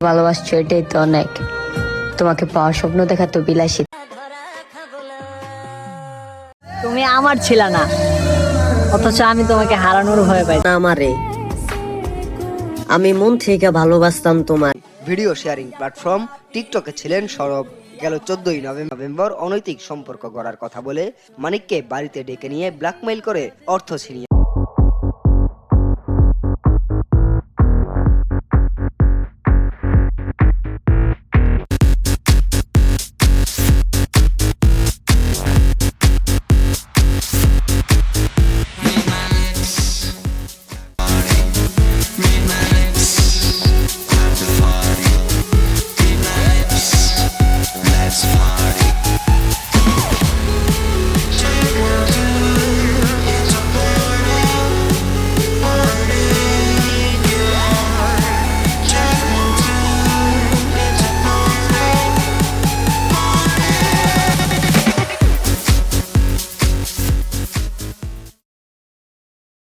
ভালোবাসছো এটাই তো অনেক। তোমাকে পাওয়ার স্বপ্ন দেখা তো বিলাসী তুমি আমার ছিল না অথচ আমি তোমাকে হারানোর ভয় পাই। না আমারে আমি মন থেকে ভালোবাসতাম তোমার ভিডিও শেয়ারিং প্ল্যাটফর্ম টিকটকে ছিলেন সরব গেল চোদ্দই নভেম্বর অনৈতিক সম্পর্ক গড়ার কথা বলে মানিককে বাড়িতে ডেকে নিয়ে ব্ল্যাকমেইল করে অর্থ ছিনিয়ে